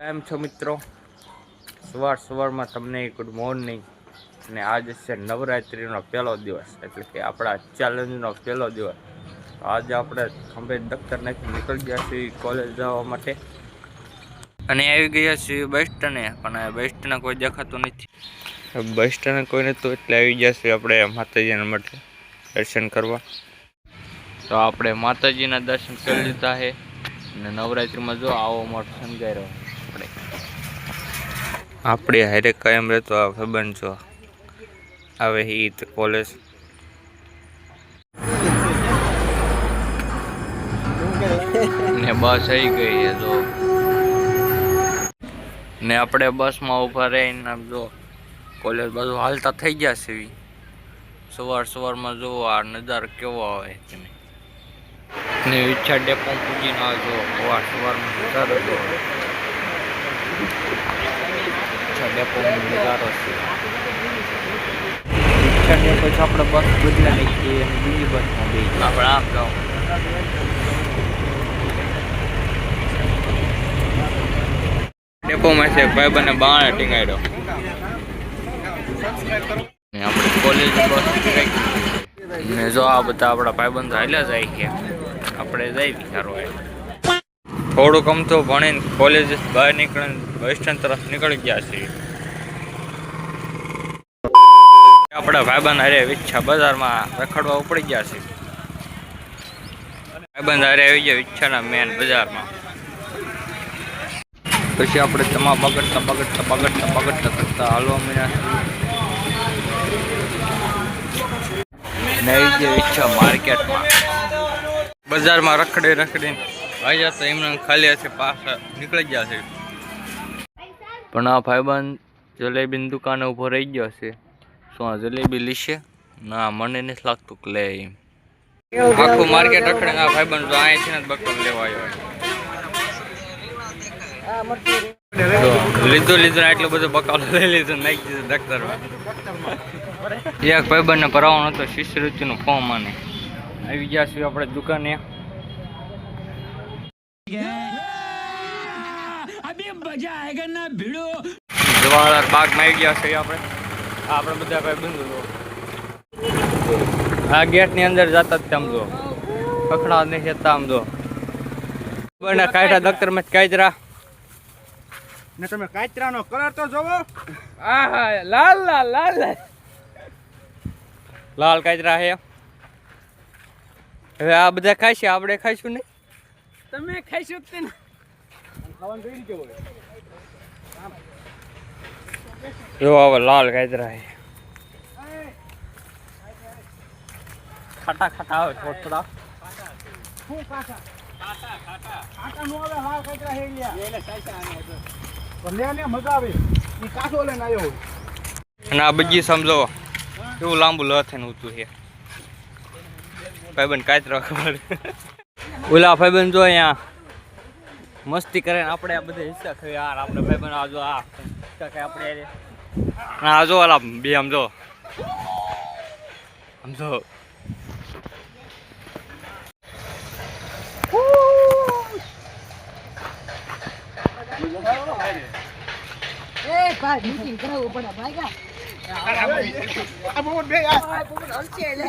કેમ છો મિત્રો? સવાર સવારમાં તમને ગુડ મોર્નિંગ અને આજે છે નવરાત્રિનો પહેલો દિવસ, એટલે કે આપણા ચેલેન્જનો પહેલો દિવસ. આજે આપણે ખંભે દફતર નાખી નીકળી ગયા છીએ કોલેજ જવા માટે. અને આવી ગયા છીએ બસ સ્ટેન્ડે પણ બસ સ્ટેન્ડ કોઈ દેખાતું નથી. બસ સ્ટેન્ડ કોઈ નહોતું એટલે આવી ગયા છીએ આપણે માતાજીના માટે દર્શન કરવા. તો આપણે માતાજીના દર્શન કરી લીધા છે. અને નવરાત્રિમાં જો આવો મોટો સંગાયરો આપણે. આપણે હારે કાયમ રહેતો આ સંબંધ છો આવે ઈ કોલેજ. ને બસ આવી ગઈ છે જો. ને આપણે બસમાં ઊભા રહીને જો કોલેજ બધું હાલતા થઈ ગયા છે સવાર સવારમાં જો આ નજારો કેવો આવે તમે ને. ઈચ્છા ડેપો પૂજીને આવજો સવાર સવારમાં નજારો જો. જાઓ ડેપોમાં છે ભાઈ બાણે ટીંગાડ્યો કોલેજ બસ ને જો આ બધા આપણા ભાઈબંધો હાલ્યા જાય છે આપણે જઈ સારું હોય થોડુંક આમ તો ભણીને કોલેજ બહાર નીકળીને બસ સ્ટેન્ડ તરફ નીકળી ગયા છીએ. આપણા ભાઈબંધ હારે વિચ્છા બજારમાં રખડવા ઉપડી ગયા છે. ભાઈબંધ હારે આવી ગયા ઈચ્છાના મેન બજારમાં. પછી આપણે તમા બગડતા બગડતા બગડતા બગડતા કરતા હાલવા મળ્યા નહીં જે ઈચ્છા માર્કેટમાં. બજારમાં રખડી રખડીને આવ્યા તો એમને ખાલી હશે, પાછા નીકળી ગયા છે. પણ આ ભાઈબંધ જલેબીની દુકાને ઊભો રહી ગયો છે. શું આ જલેબી લીશે? ના, મને નથી લાગતું કે લે એમ. આખું માર્કેટ અખડે આ ભાઈબંધ જો છે ને બકર લેવા આવ્યો લીધું લીધું એટલું બધું બકાલો લઈ લીધું નાખી દીધું દફતરમાં. એક ભાઈબંધને ભરાવાનો હતો શિષ્યવૃત્તિનું ફોર્મ અને આવી ગયા છીએ આપણે દુકાને. જવાહરલાલ બાગમાં આવી ગયા છીએ આપણે. આપણે બધા ભાઈબંધો આ ગેટની અંદર જતા જ બને કાઢા દફતરમાં કાજરા ને તમે કલર તો જોવો. આહા લાલ લાલ લાલ. લાલ લાલ કાજરા હે હવે આ બધા ખાઈશું આપણે ખાઈશું નહીં? તમે ખાઈ શકતે ને ખાવાનું કઈ રીતે હોય જો હવે લાલ ગાજરા હે ખાટા ખાટા આવે થોડા થોડા. શું કાચા કાચા નો આવે હા કાચરા હે લ્યા એટલે કાચા આને લે ને મજા આવે ઈ કાચો લઈને આવ્યો અને આ બજી સમજો કેવું લાંબુ લ થઈને ઊંચું છે. બન કાતરા ખબર ઓલા ભાઈબંધ જો અહીંયા. મસ્તી કરે ને આપણે આ બધા હિસ્સા ખાઈ. યાર આપણે ભાઈબંધ આ જો આ હિસ્સા ખાઈ આપણે હારે. અને આ જો ઓલા બે આમ જો. આમ જો. એ ભાઈ મીટિંગ કરાવવું પડે ભાઈ કા આ બહુ બે આ. આ પોપટ હલશે લે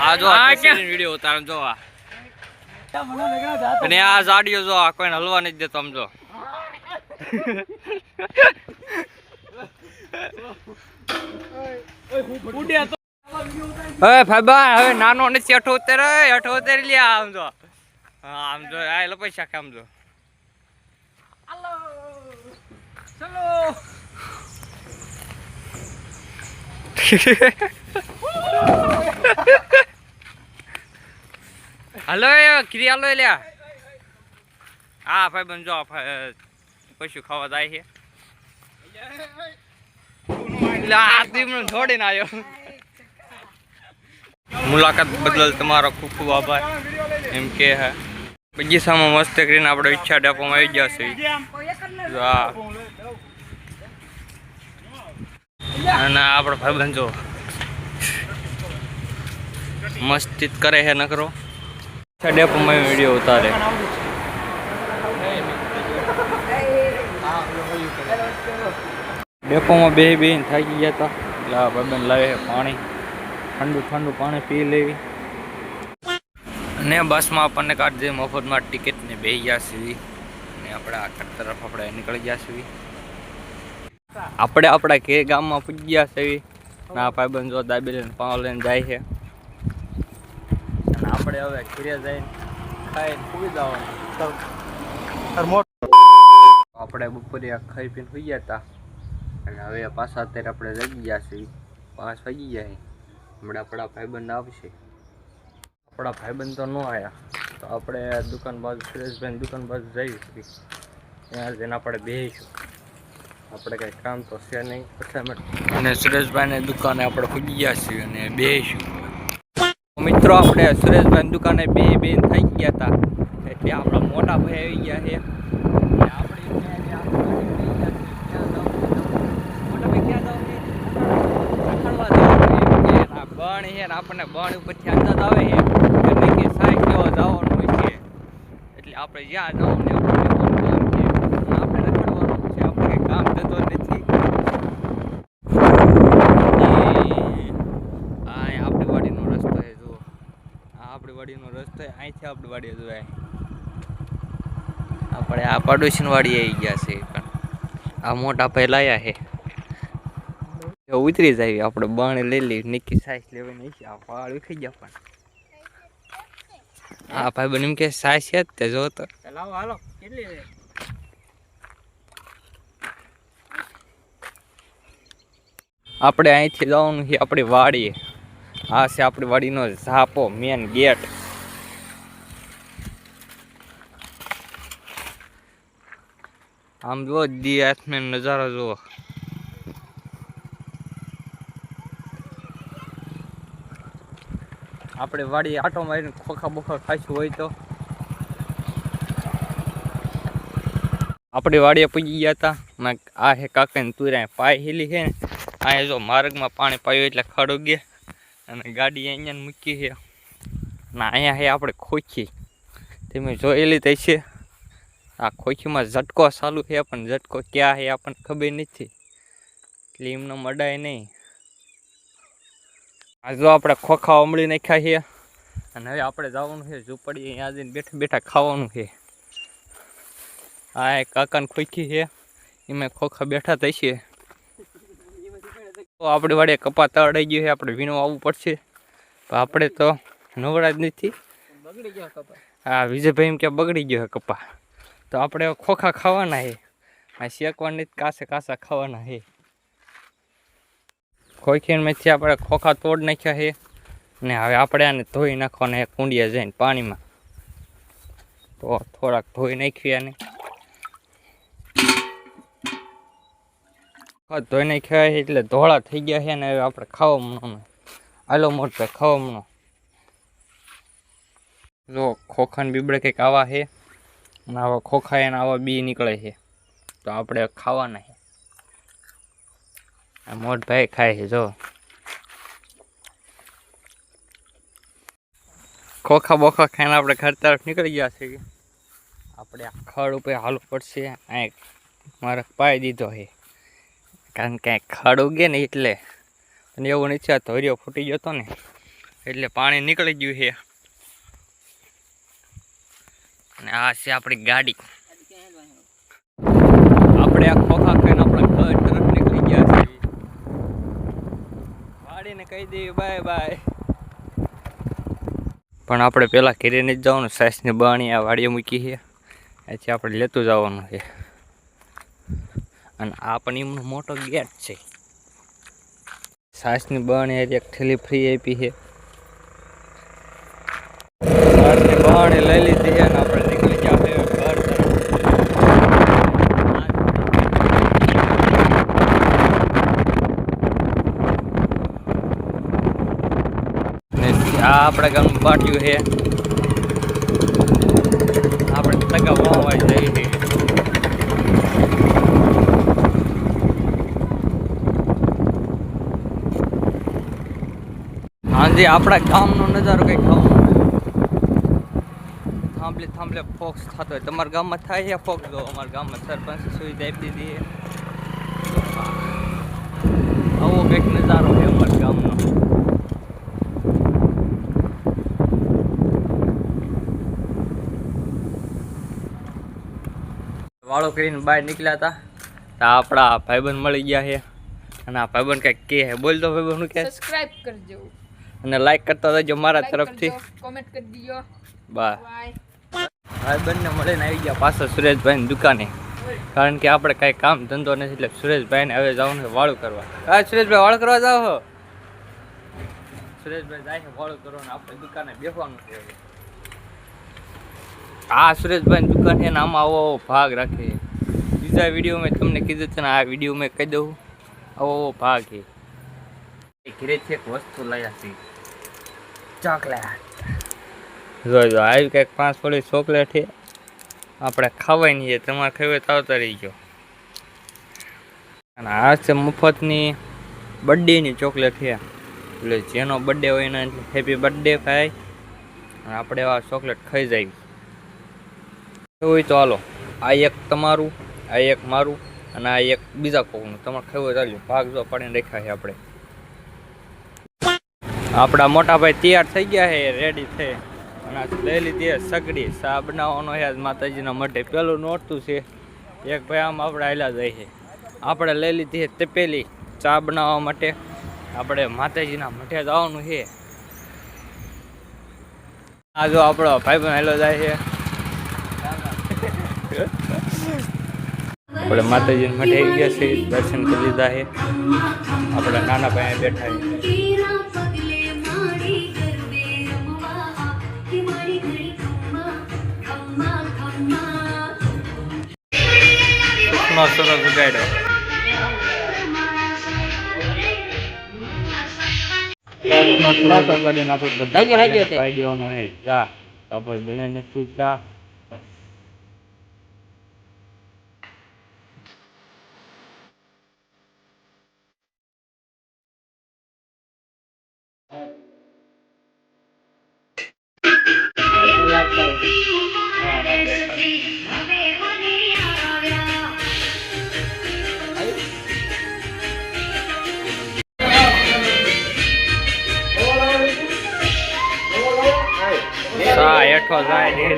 આ જો આ વીડિયો ઉતાર જો આ. મને લગા જાત અને આ જાડીઓ જો આ કોઈને હલવા નથી દેતો સમજો હવે ભાઈ હવે નાનો નથી અઠો ઉતર અઠો ઉતરી લે આમ જો. હા આમ જો આ લો પૈસા આમ જો. હાલો. ચલો. હલો કીધી હાલો લ્યા હા ભાઈ બંધો કશું ખાવા જાય છે છોડીને આવ્યો મુલાકાત બદલ તમારો ખૂબ ખૂબ આભાર એમ કે હા બગીચામાં મસ્ત કરીને આપણે ઈચ્છા ડેપોમાં આવી જશે હા અને આપણો ભાઈ બંધો મસ્તી કરે છે નકરો. ડેપોમાં વીડિયો ઉતારે. ડેપોમાં બે બેન થાકી ગયા હતા એટલે આ ભાઈબંધ લાવે પાણી. ઠંડુ ઠંડુ પાણી પી લેવી. અને બસમાં આપણને કાઢી મફતમાં ટિકિટ ને બે ગયા છીએ અને આપણે આગળ તરફ આપણે નીકળી ગયા છીએ આપણે આપણા કે ગામમાં પૂજ્યા ગયા છીએ ના ભાઈબંધ જો દાબી લઈને પાવ લઈને જાય છે. અને આપણે હવે ઘીરે જઈને ખાઈને પૂરી જવાનું. આપણે બપોરે ખાઈ પીને સુઈ ગયા હતા અને હવે પાછા અત્યારે આપણે જગી ગયા છીએ પાંચ વાગી ગયા હમણાં આપણા ભાઈબંધ આવશે. આપણા ભાઈબંધ તો ન આવ્યા તો આપણે દુકાન બાજુ સુરેશભાઈની દુકાન બાજુ છીએ. ત્યાં જઈને આપણે બેસીશું આપણે કંઈ કામ તો છે નહીં. અને અને સુરેશભાઈની દુકાને આપણે પૂગી ગયા છીએ અને બેસીશું મિત્રો, આપણે સુરેશભાઈની દુકાને બે બેન થઈ ગયા હતા. એટલે આપણા મોટા ભાઈ આવી ગયા છે. બણ છે આપણને બણ ઉપરથી અંદાજ આવે છે. જવાનું એટલે આપણે જ્યાં જવું ને આપણે જવાનું કામ છે અને આપણે રખડવાનું છે આપણે કંઈ કામ થતો નથી આ આપણી વાડીનો રસ્તો છે જુઓ આ આપણી વાડીનો રસ્તો છે અહીંથી આપણી વાડીએ જોવાય આપણે આ પડોશીની વાડી આવી ગયા છે આ મોટા ભાઈ લાયા છે. ઉતરી જાય આપણે બાણે લઈ લઈ નિકી સાઈસ લેવાની નહીં આ વાળ ઉઠી ગયા પણ. હા ભાઈ બને એમ કે સાઈઝ છે તે જો તો. લાવો હાલો કેટલી આપણે અહીંથી જવાનું છે આપણી વાડીએ. આ છે આપણી વાડીનો ઝાપો મેન ગેટ આમ જુઓ દી આથમે નજારો જુઓ. આપણે વાડી આટો મારીને ખોખા બોખા ખાશું હોય તો. આપણી વાડીએ પૂજી ગયા હતા આ હે કાકાને તુર્યા પાય હેલી છે ને. અહીંયા જો માર્ગમાં પાણી પાયું એટલે ખડો ગયા, અને ગાડી અહીંયા મૂકી છે ના અહીંયા હે આપણે ખોખી. તમે જોયેલી તો છે આ ખોખીમાં ઝટકો ચાલુ છે પણ ઝટકો ક્યાં છે આપણને ખબર નથી. એટલે એમનો મડાય નહીં. આ જો આપણે ખોખા અમળી નાખ્યા છે અને હવે આપણે જવાનું છે ઝૂંપડી અહીંયા જઈને બેઠા બેઠા ખાવાનું છે. આ એક કાકાને ખોખી છે એમાં ખોખા બેઠા થઈ છે તો આપણે વાડે કપા તળાઈ ગયું છે આપણે વીણો આવવું પડશે. આપણે તો નવરા જ નથી. બગડી ગયો કપા આ વિજયભાઈ એમ કે બગડી ગયો કપા તો આપણે ખોખા ખાવાના હે. આ શેકવાની કાસે કાસા ખાવાના હે. ખોખીમાંથી આપણે ખોખા તોડ નાખ્યા છે ને હવે આપણે આને ધોઈ નાખવાના છે કુંડિયા જઈને પાણીમાં. તો થોડાક ધોઈ નાખીએ આને. ધોઈ નાખ્યા હે એટલે ધોળા થઈ ગયા છે ને હવે આપણે ખાવા મણો આલો મોટો, ખાવા મણો જો ખોખાને બીબડે કંઈક આવા અને આવા ખોખા એના આવા બી નીકળે છે. તો આપણે ખાવાના છે. આ મોટભાઈ ખાય છે, જો. ખોખા બોખા ખાઈને આપણે ઘર તરફ નીકળી ગયા છીએ આપણે આ ખડ ઉપર હાલવું પડશે. અહીં મારે પાઈ દીધો છે. કારણ કે ખડ ઉગે ને એટલે. અને એવું નીચે આ ધોરિયો ફૂટી ગયો હતો ને. એટલે પાણી નીકળી ગયું છે. અને આ છે આપણી ગાડી. આપણે આ ખોખા આપણા ઘર તરફ નીકળી ગયા છીએ. વાડીને કહી દઈએ બાય બાય. પણ આપણે પહેલાં ઘેરે નથી જવાનું, સાસની બાણી આ વાડીએ મૂકી છે. એથી આપણે લેતું જવાનું છે. અને આ પણ એમનો મોટો ગેટ છે. સાસની બાણી એક થેલી ફ્રી આપી છે. સાસની લઈ લીધી છે અને આપણે નીકળી ગયા છે ઘર તરફ ને આ આપણા ગામનું પાટિયું છે. આપણે ટકા વાવવા જઈએ છીએ. હાજી, આપણા ગામનો નજારો કંઈક થાંભલે થાંભલે ફોક્સ થતો હોય. તમારા ગામમાં થાય છે ફોક્સ? જો, અમારા ગામમાં સરપંચ સુવિધા આપી દીધી આવો કંઈક નજારો છે અમારા ગામનો. વાળો કરીને બહાર નીકળ્યા હતા. તો આપણા ભાઈબંધ મળી ગયા છે. અને આ ભાઈબંધ કંઈક કે છે. બોલ તો ભાઈબંધ શું કે સબસ્ક્રાઇબ કરજો. અને લાઈક કરતા રહેજો મારા તરફથી. કોમેન્ટ કરી દીજો બાય ભાઈબંધને મળીને આવી ગયા પાછા સુરેશભાઈની દુકાને. કારણ કે આપણે કાંઈ કામ ધંધો નથી એટલે સુરેશભાઈને હવે જવાનું છે વાળું કરવા. હા સુરેશભાઈ વાળું કરવા જાઓ સુરેશભાઈ જાય છે વાળું કરવાનું. આપણે દુકાને બેસવાનું છે. આ સુરેશભાઈની દુકાન છે ને આમાં આવો આવો ભાગ રાખે. બીજા વીડિયો મેં તમને કીધું છે ને આ વીડિયો મેં કહી દઉં. આવો આવો ભાગ છે. ઘરેથી એક વસ્તુ લાવ્યા છે ચોકલેટ. જો જો, આવી કંઈક પાંચ થોડી ચોકલેટ છે. આપણે ખાવાની છે. તમારે ખાવે તો આવતા રહી ગયો અને આ છે મફતની બર્થડેની ચોકલેટ છે. એટલે જેનો બર્થડે હોય એને હેપી બર્થડે ભાઈ. અને આપણે આ ચોકલેટ ખાઈ જાય હોય તો હાલો, આ એક તમારું, આ એક મારું અને આ એક બીજા કોકનું. તમારે ખાવું હાલો ભાગ જો પાડીને રાખ્યા છે આપણે. આપણા મોટા ભાઈ તૈયાર થઈ ગયા છે રેડી થઈ અને લઈ લીધી સગડી. સા બનાવવાનો છે માતાજીના મઢે પેલું નોરતું છે. એક ભાઈ આમ આપણે હાલ્યા જાય છે. આપણે લઈ લીધી છે તપેલી. ચા બનાવવા માટે. આપણે માતાજીના મઢે જવાનું છે. આ જો આપણો ભાઈ પણ હેલો જાય છે. આપણે માતાજીના માટે આવી ગયા છે દર્શન કરી લીધા છે. આપણા નાના ભાઈ બેઠા છે. સરસ પગલે મારી ગરબે રમવા કે મારી ઘડી ખમ્મા ખમ્મા ખમ્મા સુખનો સરસ ઉગાડ્યો કાઢ્યોનો હે. જા. આપણે બેને શું જા. હેઠો જાય ધીરે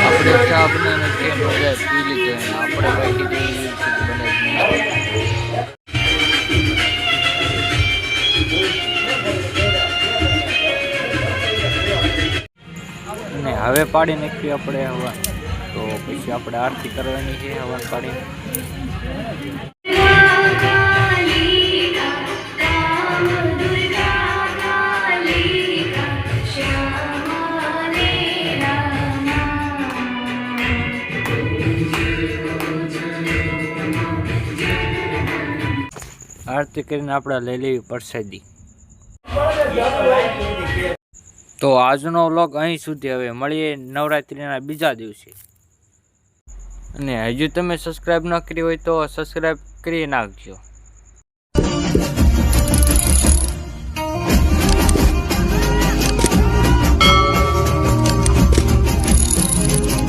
આપણે ચા બનાવીને બધા પી લીધે આપણે બાકી બનાવી હવે પાડી નાખીએ આપણે હવા. તો પછી આપણે આરતી કરવાની છે, હવન પાડીને આરતી કરીને આપણે લઈ લેવી પ્રસાદી. તો આજનો વ્લોગ અહીં સુધી હવે મળીએ નવરાત્રિના બીજા દિવસે. અને હજુ તમે સબસ્ક્રાઈબ ન કરી હોય તો સબસ્ક્રાઈબ કરી નાખજો.